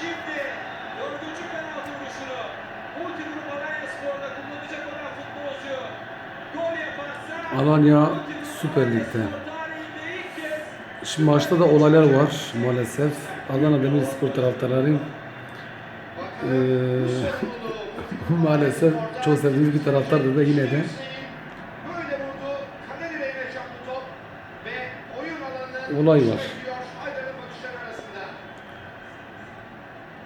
şimdi dördüncü penaltı vuruşunu Multigrup Alanya Spor'da kullanacak olan futbolcu gol yaparsa Alanya Süper Lig'de. Şimdi maçta da olaylar var maalesef. Adana Demirspor taraftarları eee, maalesef çok sevdiğimiz bir taraftardı da yine de Böyle vurdu.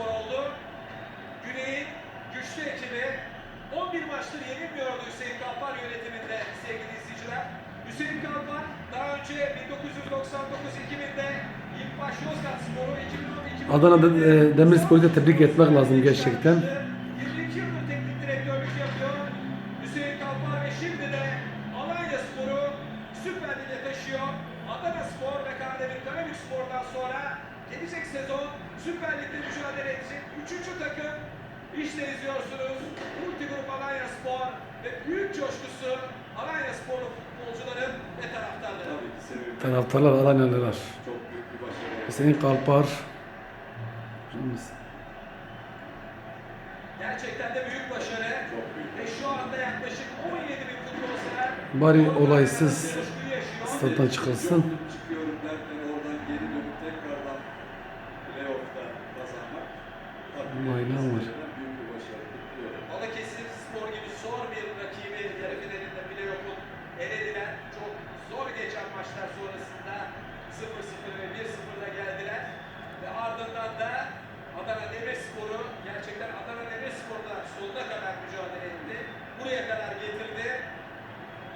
oldu. Güney'in güçlü ekibi 11 maçtır yenilmiyordu Hüseyin Kalpar daha önce 1999-2000'de İlkbaş Yozgat Sporu 2010-2011'de Adana De- e, Demirspor'u da tebrik etmek lazım gerçekten. 22 yıldır teknik direktörlük yapıyor. Hüseyin Kalpar ve şimdi de Alanya Spor'u Süper Lig'e taşıyor. Adana Spor ve Kardemir Karabük Spor'dan sonra gelecek sezon Süper Lig'de mücadele edecek. Üçüncü takım işte izliyorsunuz. Multigrup Alanya Spor ve büyük coşkusu Alanya Sporlu futbolcuların ve taraftarların. Taraftarlar Alanyalılar. Çok. Hüseyin Kalpar. Gerçekten de büyük başarı. Ve şu anda yaklaşık 17 bin futbol sever Bari olaysız stat'tan çıkılsın. Aynen var. bizlerden büyük bir başarı. Kutluyorum. Balıkesir Spor gibi zor bir rakibi yarı finalinde playoff'un elediler. Çok zor geçen maçlar sonrasında 0-0 ve 1-0'da geldiler. Ve ardından da Adana Demirspor'u gerçekten Adana Demirspor'da sonuna kadar mücadele etti. Buraya kadar getirdi.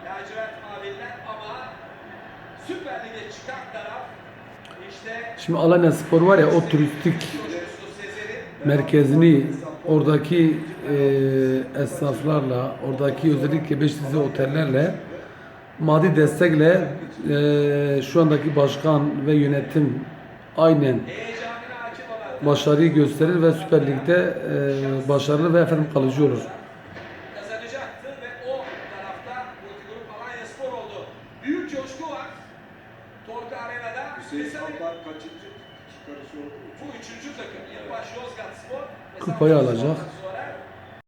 Lacivert Maviller ama Süper Lig'e çıkan taraf işte Şimdi Alanya Spor var ya o turistik merkezini oradaki e, esnaflarla, oradaki özellikle Beşiktaş'ı otellerle maddi destekle e, şu andaki başkan ve yönetim aynen başarıyı gösterir ve Süper Lig'de e, başarılı ve efendim kalıcı olur. ve Kupayı alacak.